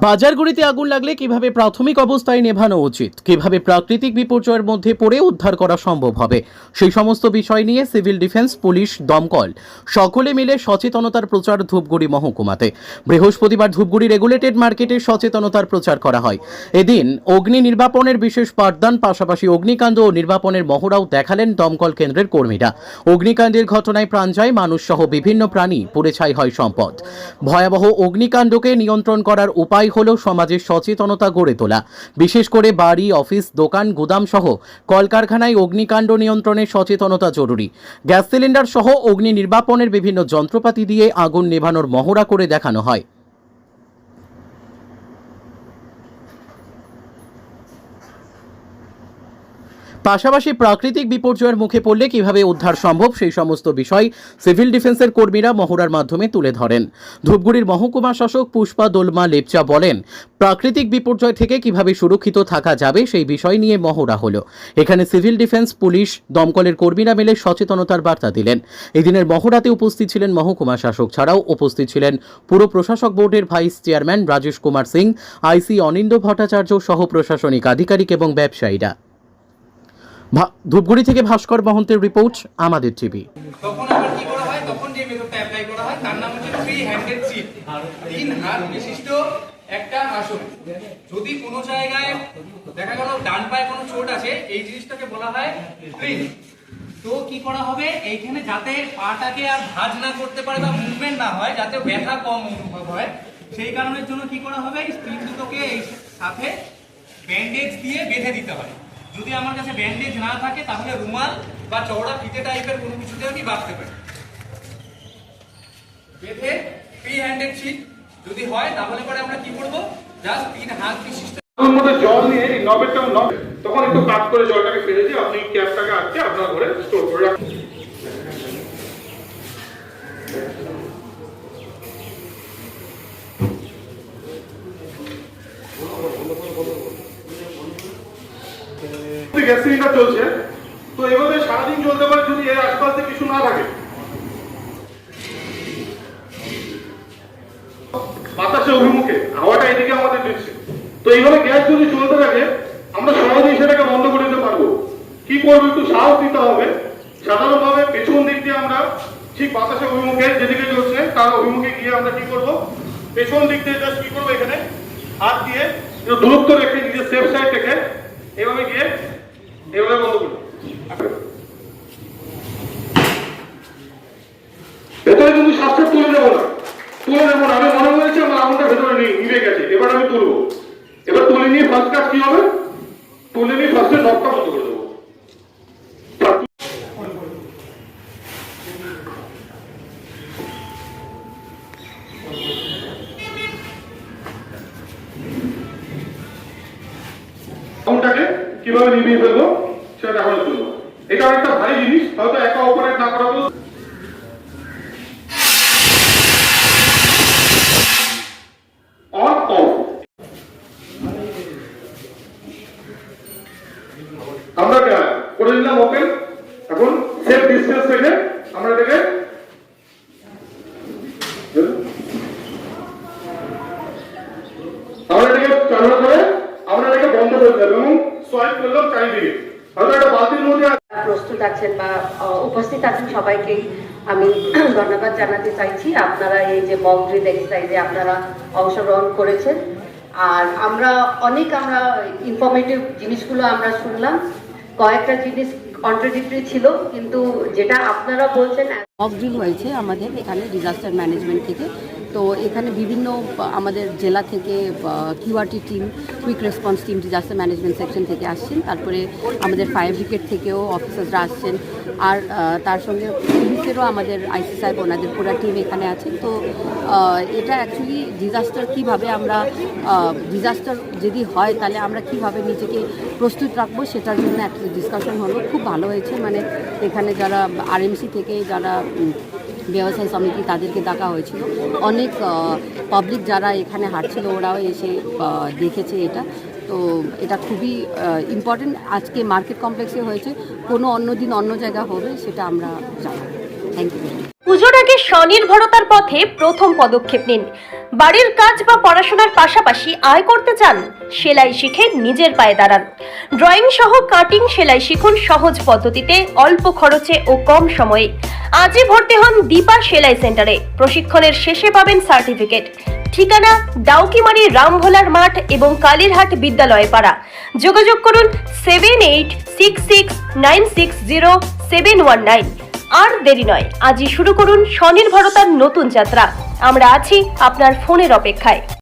বাজারগুড়িতে আগুন লাগলে কীভাবে প্রাথমিক অবস্থায় নেভানো উচিত? কীভাবে প্রাকৃতিক বিপর্যয়ের মধ্যে পড়ে উদ্ধার করা সম্ভব হবে? সেই সমস্ত বিষয় নিয়ে সিভিল ডিফেন্স, পুলিশ, দমকল সকলে মিলে সচেতনতার প্রচার ধূপগুড়ি মহকুমাতে। বৃহস্পতিবার ধূপগুড়ি রেগুলেটেড মার্কেটে সচেতনতার প্রচার করা হয়। এদিন অগ্নি নির্বাপনের বিশেষ পাঠদান, পাশাপাশি অগ্নিকাণ্ড ও নির্বাপনের মহড়াও দেখালেন দমকল কেন্দ্রের কর্মীরা। অগ্নিকাণ্ডের ঘটনায় প্রাণ যায় মানুষ সহ বিভিন্ন প্রাণী, পুড়ে ছাই হয় সম্পদ। ভয়াবহ অগ্নিকাণ্ডকে নিয়ন্ত্রণ করার উপায় হল সমাজে সচেতনতা গড়ে তোলা। বিশেষ করে বাড়ি, অফিস, দোকান গুদাম সহ কলকারখানায় অগ্নিকাণ্ড নিয়ন্ত্রণে সচেতনতা জরুরি। গ্যাস সিলিন্ডার সহ অগ্নি নির্বাপনের বিভিন্ন যন্ত্রপাতি দিয়ে আগুন নেভানোর মহড়া করে দেখানো হয়। পাশাপাশি প্রাকৃতিক বিপর্যয়ের মুখে পড়লে কীভাবে উদ্ধার সম্ভব সেই সমস্ত বিষয় সিভিল ডিফেন্সের কর্মীরা মহড়ার মাধ্যমে তুলে ধরেন। ধূপগুড়ির মহকুমা শাসক পুষ্পা দোলমা লেপচা বলেন, প্রাকৃতিক বিপর্যয় থেকে কীভাবে সুরক্ষিত থাকা যাবে সেই বিষয় নিয়ে মহড়া হলো। এখানে সিভিল ডিফেন্স, পুলিশ, দমকলের কর্মীরা মিলে সচেতনতার বার্তা দিলেন। এদিনের মহড়াতে উপস্থিত ছিলেন মহকুমা শাসক ছাড়াও উপস্থিত ছিলেন পুরো প্রশাসক বোর্ডের vice chairman Rajesh Kumar Singh, IC Anindya Bhattacharya সহ প্রশাসনিক আধিকারিক এবং ব্যবসায়ীরা। ধূপগুড়ি থেকে ভাস্কর মহন্তের রিপোর্ট, আমাদের টিভি। তখন আবার কি করা হয়? তখন যে মেথডটা অ্যাপ্লাই করা হয়, তার নাম হচ্ছে ফ্রি হ্যান্ডেড বিশিষ্ট একটা আসন। যদি কোনো জায়গায় দেখা গেল ডান পায়ে কোনো চোট আছে, এই জিনিসটাকে বলা হয় স্প্রিন তো কি করা হবে? এইখানে যাতে পাটাকে আর ভাঁজ না করতে পারে বা মুভমেন্ট না হয়, যাতে ব্যথা কম অনুভব হয়, সেই কারণের জন্য কি করা হবে? স্প্রিন দুটোকে এই সাথে ব্যান্ডেজ দিয়ে বেঁধে দিতে হয়। যদি আমার কাছে ব্যান্ডেজ না থাকে, তাহলে রুমাল বা চওড়া ফিতে টাইপের কোনো কিছুতে আমি বাঁধতে পারি। বেঁধে ফ্রি হ্যান্ডেড ছিট যদি হয়, তাহলে পরে আমরা কি করব? জাস্ট তিন হাত বিশিষ্ট জল নিয়ে এই নবেরটা নব তখন একটু কাট করে জলটাকে ফেলে দিয়ে আপনি ক্যাপটাকে আটকে আপনার ঘরে স্টোর করে রাখুন। গ্যাস সিলিন্ডার চলছে, তো এভাবে সারাদিন চলতে পারে যদি এর আশপাশে কিছু না থাকে। বাতাসে অভিমুখে, হাওয়াটা এদিকে আমাদের দিচ্ছে। তো এইভাবে গ্যাস যদি চলতে থাকে, আমরা সহজেই সেটাকে বন্ধ করে দিতে পারব। কি করব একটু সাহস দিতে হবে। সাধারণভাবে পেছন দিক দিয়ে আমরা ঠিক বাতাসে অভিমুখে যেদিকে চলছে, তার অভিমুখে গিয়ে আমরা কি করব? পেছন দিক দিয়ে জাস্ট কি করব এখানে? হাত দিয়ে দূরত্ব রেখে নিজের সেফ সাইড থেকে এভাবে গিয়ে এভাবে বন্ধ করব ভেতরে কিন্তু শ্বাসটা তুলে নেব না। তুলে নেব না। আমি মনে হয়েছে আমার আগুনটা ভেতরে নিভে গেছে। এবার আমি তুলবো। এবার তুলে নিয়ে ফার্স্ট কাজ কি হবে? তুলে নিয়ে ফার্স্টে নখটা বন্ধ করে দেবো। আগুনটাকে কীভাবে নিভিয়ে ফেলব সেটা দেখানোর জন্য এটা একটা ভারী জিনিস, হয়তো একা অপারেট না করা আমরা করে দিলাম ওপেন। এখন থেকে আমরা এটাকে আমরা এটাকে করে আমরা এটাকে বন্ধ করে দেবো এবং সোয়াইপ করলাম চারিদিকে হয়তো একটা বালতির মধ্যে আছে। প্রস্তুত আছেন বা আছেন সবাইকেই আমি ধন্যবাদ জানাতে চাইছি। আপনারা এই যে মক ড্রিল এক্সারসাইজে আপনারা অংশগ্রহণ করেছেন। আর আমরা অনেক আমরা ইনফরমেটিভ জিনিসগুলো আমরা শুনলাম। কয়েকটা জিনিস কন্ট্রাডিক্টরি ছিল, কিন্তু যেটা আপনারা বলছেন ড্রিল হয়েছে আমাদের এখানে ডিজাস্টার ম্যানেজমেন্ট থেকে। তো এখানে বিভিন্ন আমাদের জেলা থেকে QRT team, quick response team, disaster management section থেকে আসছেন। তারপরে আমাদের ফায়ার ব্রিগেড থেকেও অফিসাররা আসছেন। আর তার সঙ্গে পুলিশেরও আমাদের আইসি সাহেব, ওনাদের পুরো টিম এখানে আছেন। তো এটা অ্যাকচুয়ালি ডিজাস্টার কীভাবে আমরা ডিজাস্টার যদি হয়, তাহলে আমরা কীভাবে নিজেকে প্রস্তুত রাখব, সেটার জন্য একটা ডিসকাশন হলো। খুব ভালো হয়েছে। মানে এখানে যারা আরএমসি থেকে যারা ব্যবসায়ী সমিতি তাদেরকে ডাকা হয়েছিল। অনেক পাবলিক যারা এখানে হাঁটছিল ওরাও এসে দেখেছে এটা। তো এটা খুবই ইম্পর্টেন্ট আজকে মার্কেট কমপ্লেক্সে হয়েছে। কোনো অন্য দিন অন্য জায়গা হবে সেটা আমরা জানাব। থ্যাংক ইউ পুজোর আগে স্বনির্ভরতার পথে প্রথম পদক্ষেপ নিন। বাড়ির কাজ বা পড়াশোনার পাশাপাশি আয় করতে চান, সেলাই শিখে নিজের পায়ে দাঁড়ান। ড্রয়িং সহ কাটিং সেলাই শিখুন সহজ পদ্ধতিতে, অল্প খরচে ও কম সময়ে। আজই ভর্তি হন দীপা সেলাই সেন্টারে। প্রশিক্ষণের শেষে পাবেন সার্টিফিকেট। ঠিকানা ডাউকিমারি রামভোলার মাঠ এবং কালীরহাট বিদ্যালয় পাড়া। যোগাযোগ করুন seven eight six six nine six zero seven one nine আর দেরি নয়, আজই শুরু করুন স্বনির্ভরতার নতুন যাত্রা। আমরা আছি আপনার ফোনের অপেক্ষায়।